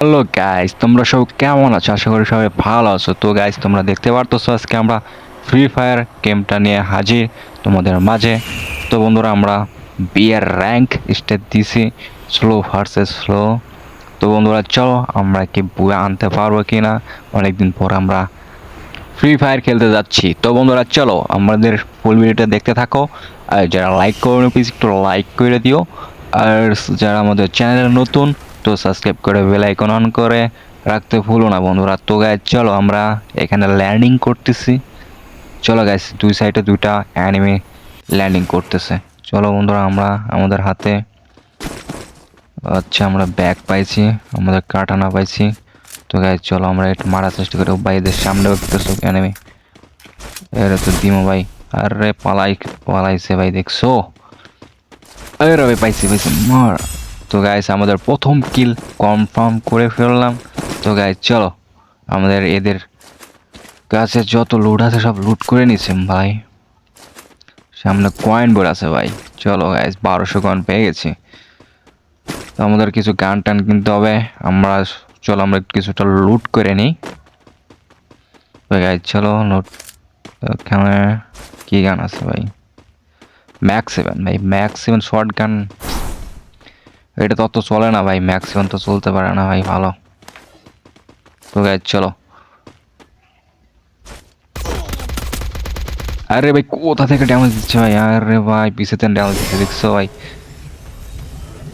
Hello guys তোমরা সব কেমন আছো? আশা করি সবাই ভালো আছো। তো গাইস তোমরা দেখতে পারতেছো আজকে আমরা ফ্রি ফায়ার গেমটা নিয়ে হাজির তোমাদের মাঝে। তো বন্ধুরা, আমরা বিয়ের র্যাঙ্ক স্টেট দিছি স্লো ভার্সেস স্লো তো বন্ধুরা, চলো আমরা কি বয়ে আনতে পারব কি না অনেকদিন পর আমরা ফ্রি ফায়ার খেলতে যাচ্ছি। তো বন্ধুরা, চলো আমাদের ফুল ভিডিওটা দেখতে থাকো। আর যারা লাইক করো প্লিজ একটু লাইক করে দিও। আর যারা আমাদের চ্যানেলে নতুন তো সাবস্ক্রাইব করে বেল আইকন অন করে রাখতে ভুলো না বন্ধুরা। তো গাইজ চলো আমরা এখানে ল্যান্ডিং করতেছি। চলো গাইজ দুই সাইডে দুইটা অ্যানিমে ল্যান্ডিং করতেছে। চলো বন্ধুরা, আমরা আমাদের হাতে আচ্ছা আমরা ব্যাগ পাইছি, আমাদের কাটানা পাইছি। তো গাইজ চলো আমরা একটু মারার চেষ্টা করি। ভাই, এদের সামনে দেখতেছো অ্যানিমে এরে তো দিমো ভাই। আরে পালাই, পালাইছে ভাই, দেখছ? আরে পাইছি পাইছি। মার। তো গাইস আমাদের প্রথম কিল কনফার্ম করে ফেললাম। তো গাইস চলো, আমাদের এদের কাছে যত লুট আছে সব লুট করে নিছে, ভাই। সামনে কয়েন বোর্ড আছে, ভাই। চলো গাইস বারোশো কয়েন পেয়ে গেছি। তো আমাদের কিছু গান টান কিনতে হবে। আমরা, চলো, আমরা কিছুটা লুট করে নিই। তো গাইস চলো লুট এখানে কি গান আছে, ভাই? ম্যাক্স সেভেন ভাই ম্যাক্স সেভেন শর্ট গান এটা তত চলে না ভাই ম্যাক্সিমাম তো চলতে পারে না ভাই, ভালো। তো গাইজ চলো। আরে ভাই, কোথা থেকে ড্যামেজ দিচ্ছে ভাই? আরে ভাই, পিছেতে ড্যামেজ দিচ্ছে, দেখছ ভাই?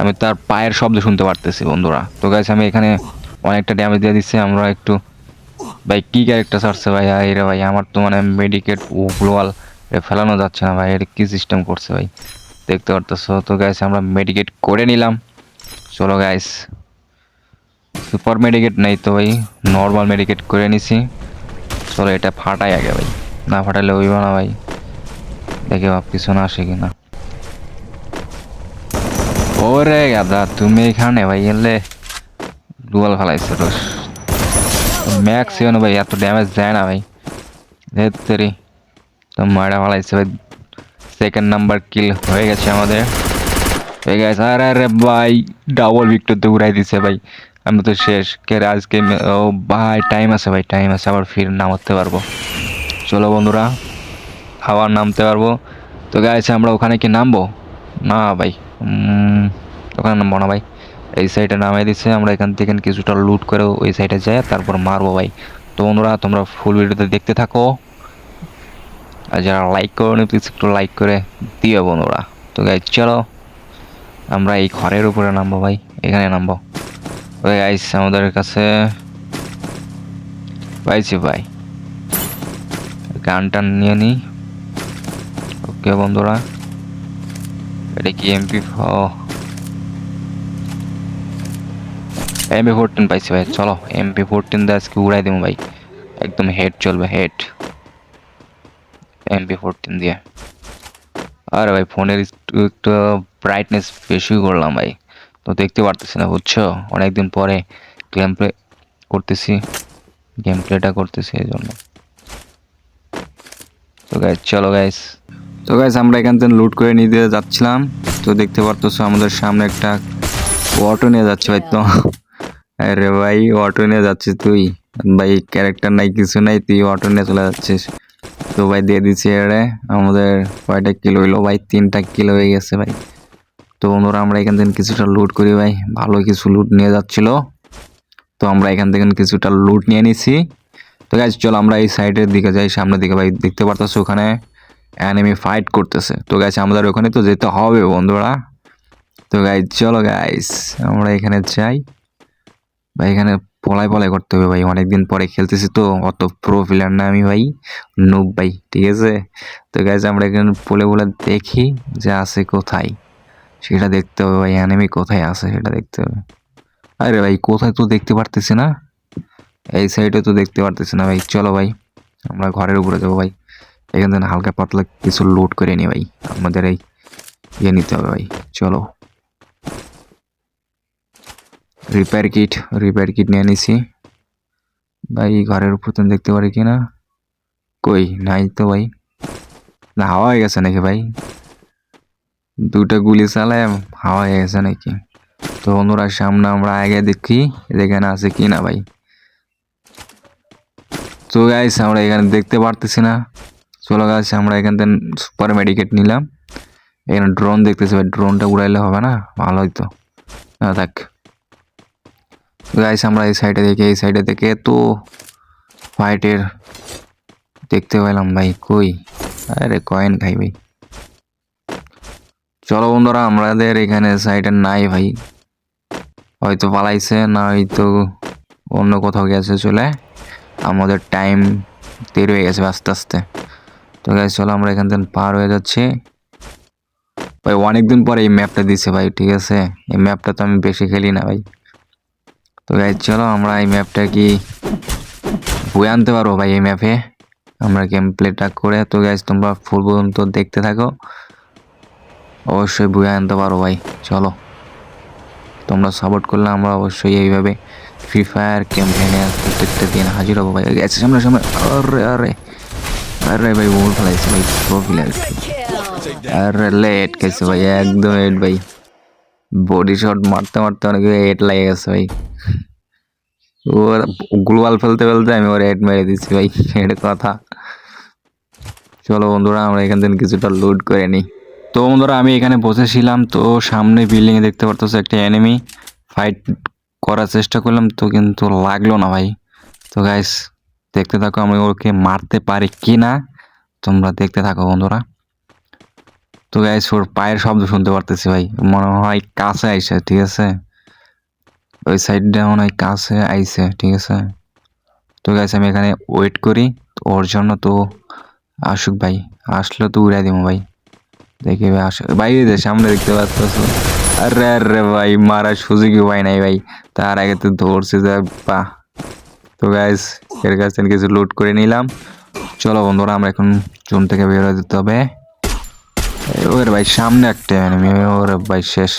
আমি তার পায়ের শব্দ শুনতে পারতেছি, বন্ধুরা। তো গাইজ আমি এখানে অনেকটা ড্যামেজ দিয়ে দিচ্ছে, আমরা একটু ভাই, কি ক্যারেক্টার ছাড়ছে ভাই? রে ভাই, আমার তো মানে মেডিকেট ও গ্লোয়াল ফেলানো যাচ্ছে না ভাই এটা কি সিস্টেম করছে ভাই? দেখতে পারতেছো? তো গাইস আমরা মেডিকেট করে নিলাম। চলো গাইস সুপার মেডিকেট নেই তো ভাই নর্মাল মেডিকেট করে নিছি। চলো এটা ফাটাই আগে ভাই, না ফাটালে হইব না ভাই। দেখে ভাব কিছু না আসে কিনা। ওরে গাদা, তুমি এখানে ভাই, এলে ডুয়াল ফেলাইছে রোস ম্যাক্স ইভেন ভাই, এত ড্যামেজ দেয় না ভাই। ধেত্তেরি তো মারা ফেলাইছে ভাই। সেকেন্ড নাম্বার কিল হয়ে গেছে আমাদের। হয়ে গেছে আরে আরে ভাই ডাবল ভিক্টর তো উড়াই দিছে ভাই। আমি তো শেষ। কে আজকে ও ভাই টাইম আছে ভাই টাইম আছে, আবার ফির নামতে পারব। চলো বন্ধুরা, আবার নামতে পারব। তো গাইছে আমরা ওখানে কি নামবো? না ভাই ওখানে নামবো না ভাই। এই সাইডে নামাই দিচ্ছে আমরা এখান থেকে কিছুটা লুট করে ওই সাইডে যাই, তারপর মারবো ভাই। তো বন্ধুরা, তোমরা ফুল ভিডিওতে দেখতে থাকো। আর যারা লাইক করোনি প্লিজ একটু লাইক করে দিও বন্ধুরা। তো গাইজ চলো। আমরা এই ঘরের উপরে নামবো ভাই, এখানে নামবো। ওই গাইস আমাদের কাছে পাইছি ভাই। গান টান নিয়ে নিই ওকে বন্ধুরা, এটা কি এমপি এমপি ফোরটিন পাইছি ভাই, চলো এমপি ফোরটিন দিয়ে আজকে উড়াই দিব ভাই। একদম হেড চলবে হেড এমপি ফোরটিন দিয়ে। আরে ভাই, ফোনের একটু ব্রাইটনেস বেশি করলাম ভাই। তো দেখতে পারতেছি না, বুঝছ? অনেকদিন পরে গেম প্লে করতেছি গেম প্লেটা করতেছি এই জন্য। তো গাইজ চলো গাইস তো গাইস আমরা এখান থেকে লুট করে নিতে যাচ্ছিলাম। তো দেখতে পারতেছো আমাদের সামনে একটা অটো নিয়ে যাচ্ছে ভাই তো। আরে ভাই অটো নিয়ে যাচ্ছিস তুই? ভাই ক্যারেক্টার নাই, কিছু নাই, তুই অটো নিয়ে চলে যাচ্ছিস। তো ভাই দিয়ে দিচ্ছি এরে আমাদের কয়টা কিলো হইল? ভাই, তিনটা কিলো হয়ে গেছে ভাই। তো বন্ধুরা, আমরা এখান থেকে কিছুটা লুট করি ভাই। ভালো কিছু লুট নিয়ে যাচ্ছিল। তো আমরা এখান থেকে কিছুটা লুট নিয়ে নিছি। তো গাইজ চলো আমরা এই সাইডের দিকে যাই, সামনের দিকে। ভাই, দেখতে পারতেছো ওখানে অ্যানিমি ফাইট করতেছে। তো গাইজ আমাদের ওখানে তো যেতে হবে বন্ধুরা। তো গাইজ চলো গাইস আমরা এখানে যাই। ভাই, এখানে পলাই পলাই করতে হবে ভাই। অনেকদিন পরে খেলতেছি তো, অত প্রো প্লেয়ার না আমি ভাই নুব ভাই, ঠিক আছে? তো গাইজ আমরা এখানে বলে দেখি যে আছে কোথায়। সেটা দেখতে হবে ভাই অ্যানিমি কোথায় আছে সেটা দেখতে হবে। আরে ভাই, কোথায় তো দেখতে পারতেছি না। এই সাইডে তো দেখতে পারতেছি না ভাই। চলো ভাই, আমরা ঘরের উপরে যাব ভাই। এখান থেকে হালকা পাতলা কিছু লোড করে নি ভাই। আমাদের এই ইয়ে নিতে হবে ভাই। চলো। রিপেয়ার কিট রিপেয়ার কিট নিয়ে নিছি। ভাই ঘরের উপর তো দেখতে পারি কি না কই? নাই তো ভাই। না, হাওয়া হয়ে গেছে নাকি ভাই? দুটো গুলি চালায় হাওয়া হয়ে গেছে নাকি? তো বন্ধুরা, সামনে আমরা আগে দেখি, এখানে আছে কি না ভাই। তো গাইস আমরা এখানে দেখতে পারতেছি না। চলো গাইস আমরা এখান থেকে সুপার মেডিকেট নিলাম। এখানে ড্রোন দেখতেছি ভাই ড্রোনটা উড়াইলে হবে না? ভালো হইতো। না, থাক। গাইস আমরা এই সাইডে দেখে, এই সাইডে দেখে তো ফাইটের দেখতে পেলাম ভাই, কই? আরে কয়েন খাই ভাই। চলো বন্ধুরা, আমাদের এখানে সাইডে নাই ভাই। হয়তো পালাইছে, না হয়তো অন্য কোথাও গেছে চলে। আমাদের টাইম দেরি হয়ে গেছে আস্তে আস্তে। তো গাইস চলো আমরা এখান থেকে পার হয়ে যাচ্ছি। ভাই, অনেকদিন পরে এই ম্যাপটা দিছে ভাই, ঠিক আছে? এই ম্যাপটা তো আমি বেশি খেলি না ভাই। তো গাইস চলো আমরা এই ম্যাপটা কি বয়ে আনতে পারব ভাই এই ম্যাপে আমরা গেম প্লেটা করে তো গাইস তোমরা ফুল পর্যন্ত দেখতে থাকো। অবশ্যই বয়ে আনতে পারো ভাই চলো। তোমরা সাপোর্ট করলে আমরা অবশ্যই এইভাবে ফ্রি ফায়ার ক্যাম্পেইনে প্রত্যেকটা দিন হাজির হব ভাই। গেছে সামনে সামনে। আরে আরে। আরে ভাই বল ফেলাইছে ভাই প্রোফিলার আরে লেট গেছে ভাই একদম এট ভাই। বডি শট মারতে মারতে অনেক এট লাগে গেছে ভাই। ও গ্লোবাল ফেলতে ফেলতে আমি ওর এট মেরে দিচ্ছি ভাই এটা কথা। চলো বন্ধুরা, আমরা এখান থেকে কিছুটা লোড করে নিই। তো বন্ধুরা, আমি এখানে বসেছিলাম তো সামনে বিল্ডিংয়ে দেখতে পারতো একটা এনিমি ফাইট করার চেষ্টা করলাম, তো কিন্তু লাগল না ভাই। তো গাইস দেখতে থাকো আমি ওকে মারতে পারি কি না তোমরা দেখতে থাকো বন্ধুরা। তো গাইস ওর পায়ের শব্দ শুনতে পারতেছি ভাই। মনে হয় কাছে আইসে, ঠিক আছে? ওই সাইডটা মনে হয় কাছে আইসে, ঠিক আছে? তো গাইস আমি এখানে ওয়েট করি। ওর জন্য তো আসুক ভাই। আসলে তো উড়াই দিব ভাই। দেখি ভাই, আসে ভাই সামনে দেখতে পাচ্ছ আরে আরে ভাই, মারার সুযোগই পাই নাই ভাই। তার আগে তো ধরছে পা তো গাইস এর কাছ থেকে কিছু লুট করে নিলাম। চলো বন্ধুরা, আমরা এখন জুন থেকে বের হয়ে যেতে হবে। ওর ভাই, সামনে একটা এনিমি ওর ভাই, শেষ।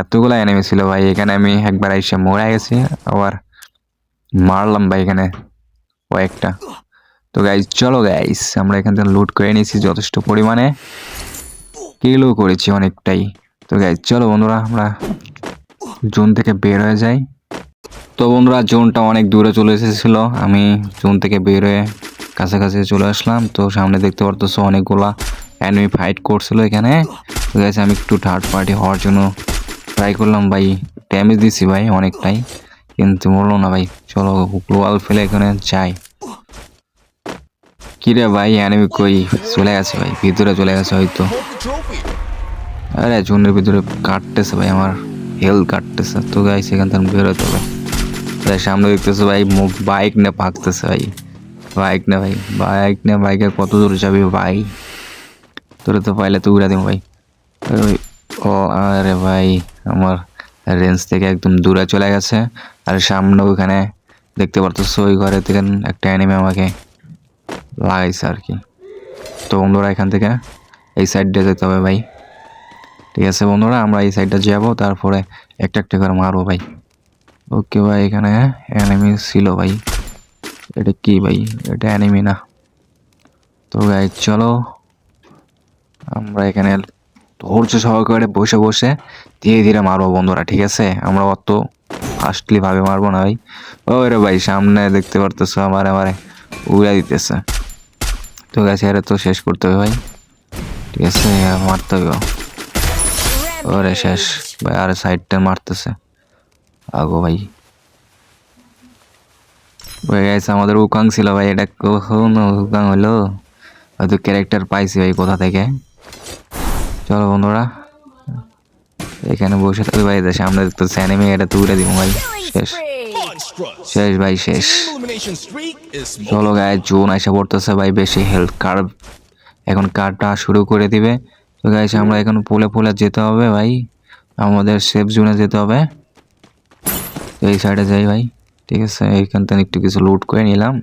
এতগুলো এনিমি ছিল ভাই, এখানে আমি একবার এসে মরে গেছি, আবার মারলাম ভাই এখানে কয়েকটা। তো গাইস চলো গাইস আমরা এখান থেকে লুট করে নিয়েছি যথেষ্ট পরিমাণে। কিলো করেছি অনেকটাই। তো গাইস চলো বন্ধুরা, আমরা জোন থেকে বের হয়ে যাই। তো বন্ধুরা, জোনটা অনেক দূরে চলে এসেছিল। আমি জোন থেকে বের হয়ে কাছাকাছি চলে আসলাম। তো সামনে দেখতে পারতেছো অনেকগুলা এনিমি ফাইট করছিল এখানে। তো গাইস আমি একটু থার্ড পার্টি হওয়ার জন্য ট্রাই করলাম। ভাই ড্যামেজ দিছি ভাই অনেকটাই। কিন্তু বলল না ভাই, চলো ওয়াল ফেলে এখানে যাই। কিরে ভাই এনিমি কই? চলে গেছে ভাই, ভিতরে চলে গেছে হয়তো। আরে, জুনের ভিতরে কাটতেছে ভাই আমার। হেল কাটতেছে। তো গাই সেখান থেকে বেরোতে হবে সামনে দেখতেছে ভাই বাইক নিয়ে ভাগতেছে ভাই। বাইক না ভাই বাইক নিয়ে বাইকের কত দূর যাবি ভাই? তোরে তো পাইলে তো উড়া দিব ভাই। ওই ও, আরে ভাই, আমার রেঞ্জ থেকে একদম দূরে চলে গেছে। আর সামনে ওখানে দেখতে পারতেছো, ওই ঘরে থেকে একটা অ্যানিমে আমাকে লাগাইছে আর কি। তো বন্ধুরা, এখান থেকে এই সাইডটা যেতে হবে ভাই। ঠিক আছে বন্ধুরা, আমরা এই সাইডটা যাব, তারপরে একটা একটা করে মারবো ভাই। ওকে ভাই, এখানে অ্যানিমি ছিল ভাই। এটা কি ভাই? এটা অ্যানিমি না। তো ভাই চলো। আমরা এখানে ধৈর্য সহকারে বসে বসে ধীরে ধীরে মারবো বন্ধুরা, ঠিক আছে? আমরা অত ফাস্টলি ভাবে মারবো না ভাই। ওই রে ভাই, সামনে দেখতে পারতেছো আমার, আমারে উড়া দিতেছে। তো গেছে আরে তো শেষ করতে হবে ভাই। ঠিক আছে মারতে হবে। ওরে শেষ, ভাই, আরে সাইডটা মারতেছে। আগো ভাই। ওই গেছে আমাদের উকাং ছিল ভাই, এটা কখন উকাং হলো? হয়তো ক্যারেক্টার পাইছি ভাই কোথা থেকে? চলো বন্ধুরা এখানে বসে থাকবে ভাই দেশে আমরা তো স্যানিমে এটা তুলে দিব ভাই। শেষ। শেষ ভাই শেষ। চলো গায়ে জোন এসে পড়তেছে ভাই বেশি হেলথ কার্ভ এখন কার্ডটা শুরু করে দিবে। তো গাইছে আমরা এখন পুলে পুলে যেতে হবে ভাই। আমাদের সেফ জোনে যেতে হবে। এই সাইডে যাই ভাই। ঠিক আছে এইখান থেকে একটু কিছু লুট করে নিলাম।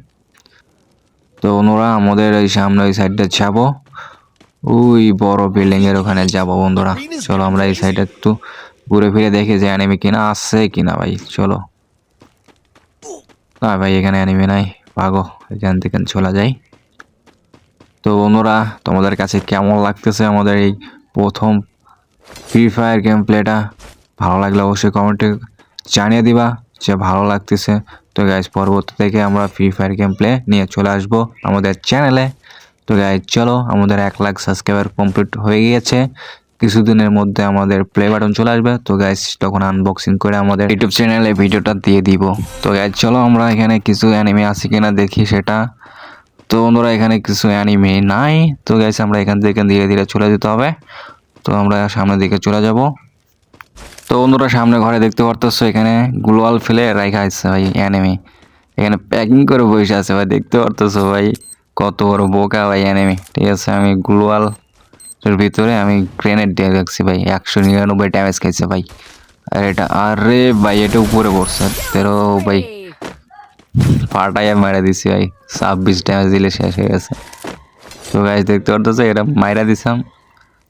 তো ওনারা আমাদের এই সামনে ওই সাইডটা যাব। ওই বড় বিল্ডিং এর ওখানে যাব বন্ধুরা। চলো আমরা এই সাইডে একটু ঘুরে ফিরে দেখি যে অ্যানিমি কিনা আসছে কিনা ভাই। চলো। না ভাই, এখানে অ্যানিমি নাই। ভাগো এখান থেকে চলে যাই। তো বন্ধুরা, তোমাদের কাছে কেমন লাগতেছে আমাদের এই প্রথম ফ্রি ফায়ার গেম প্লেটা ভালো লাগলে অবশ্যই কমেন্টে জানিয়ে দিবা যে ভালো লাগতেছে। তো গাইজ পরবর্তী থেকে আমরা ফ্রি ফায়ার গেম প্লে নিয়ে চলে আসব আমাদের চ্যানেলে তো গাইজ চলো, আমাদের এক লাখ সাবস্ক্রাইবার কমপ্লিট হয়ে গিয়েছে। কিছুদিনের মধ্যে আমাদের প্লে বাটন চলে আসবে। তো গাইজ তখন আনবক্সিং করে আমাদের ইউটিউব চ্যানেলে ভিডিওটা দিয়ে দিব। তো গাইজ চলো, আমরা এখানে কিছু অ্যানিমে আছে কিনা দেখি সেটা। তো বন্ধুরা, এখানে কিছু অ্যানিমে নাই। তো গাইজ আমরা এখান থেকে ধীরে ধীরে চলে যেতে হবে। তো আমরা সামনের দিকে চলে যাব। তো বন্ধুরা, সামনে ঘরে দেখতে পারতেছো, এখানে গ্লোয়াল ফেলে রাখা আছে ভাই অ্যানিমি এখানে প্যাকিং করে বসে আছে ভাই, দেখতে পারতেছো ভাই। কত বড় বোকা ভাই অ্যানিমি ঠিক আছে, আমি গ্লোয়াল এর ভিতরে আমি গ্রেনেড দিয়ে রাখছি ভাই। একশো নিরানব্বই ড্যামেজ খাইছে ভাই। আর এটা, আরে ভাই, এটা উপরে পড়ছে। তেরো, ভাই ফাটাইয়া মেরে দিছি ভাই। ছাব্বিশ ড্যামেজ দিলে শেষ হয়ে গেছে। তো গাছ দেখতে পারতেছে, এটা মাইরা দিছিলাম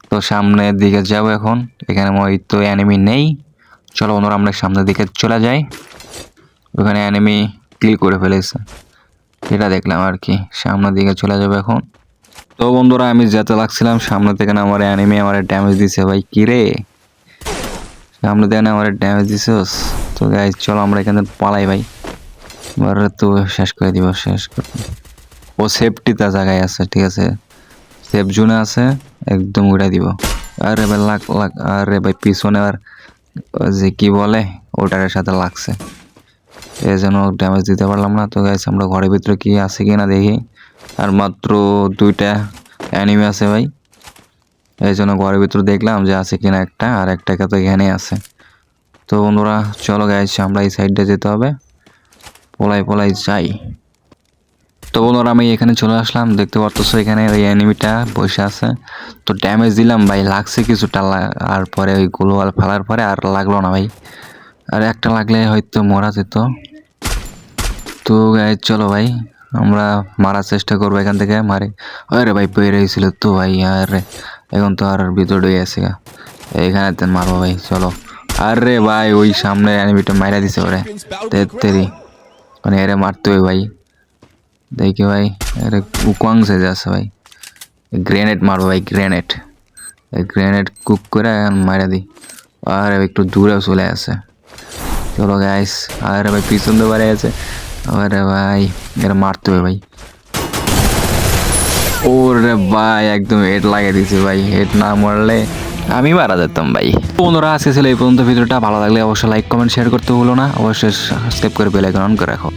তো সামনের দিকে যাব এখন। এখানে ওই তো অ্যানিমি নেই। চলো বন্ধুরা, আমরা সামনের দিকে চলে যাই। ওখানে অ্যানিমি ক্লিক করে ফেলেছে। এটা দেখলাম আর কি, সামনের দিকে চলে যাবে এখন। তো বন্ধুরা, আমি যেতে লাগছিলাম, সামনে থেকে না আমার অ্যানিমি আমার ড্যামেজ দিছে ভাই, কি রে? সামনে থেকে না আমার ড্যামেজ দিছিস? তো গাইজ চলো আমরা এখানে পালাই ভাই। এবার তো শেষ করে দিব, শেষ করে ও সেফটিতে জায়গায় আছে, ঠিক আছে? সেফ জোনে আছে, একদম উড়াই দিব। আরে ভাই, লাগ লাগ, আরে ভাই, পিছনে আর যে কি বলে, ওটার সাথে লাগছে। এই জন্য ড্যামেজ দিতে পারলাম না। তো গাইছে আমরা ঘরের ভিতরে কি আছে কি না দেখি। আর মাত্র দুইটা অ্যানিমে আছে ভাই। এই জন্য ঘরের ভিতরে দেখলাম যে আছে কিনা একটা, আর একটা তো এখানে আছে। তো বন্ধুরা, চলো গাইছে আমরা এই সাইডটা যেতে হবে। পোলাই পোলাই যাই। তো বন্ধুরা, আমি এখানে চলে আসলাম। দেখতে পারতেছো এখানে ওই অ্যানিমিটা বসে আছে। তো ড্যামেজ দিলাম ভাই, লাগছে কিছুটা আর পরে ওই গোলওয়াল ফেলার পরে আর লাগল না ভাই। আর একটা লাগলে হয়তো মরা যেত। তো গাই চলো ভাই, আমরা মারার চেষ্টা করব এখান থেকে। মারে। আরে ভাই পেয়ে রয়েছিল তো ভাই, আরে। এখন তো আর ভিতরে গা। এখানে তো মারবো ভাই, চলো। আরে ভাই, ওই সামনে অ্যানিমিটা মাইরা দিছে ওরে। তেরি মানে এরে মারতে হবে ভাই। দেখি ভাই, এরে উকং সেজে আছে ভাই। গ্রেনেড মারবো ভাই গ্রেনেড গ্রেনেড কুক করে এখন মারা দিই। আর একটু দূরে চলে আসে। চলো গাইস আরে ভাই, পিছন বাড়ি আছে। আরে ভাই, এরা মারতে হবে ভাই। ওরে ভাই, একদম হেড লাগিয়ে দিছি ভাই হেড না মারলে আমি মারা যেতাম ভাই। বন্ধুরা, আজকে ছিল এই পর্যন্ত। ভিডিওটা ভালো লাগলে অবশ্যই লাইক কমেন্ট শেয়ার করতে ভুলো না। অবশ্যই সাবস্ক্রাইব করে বেলাইকন অন করে রাখো।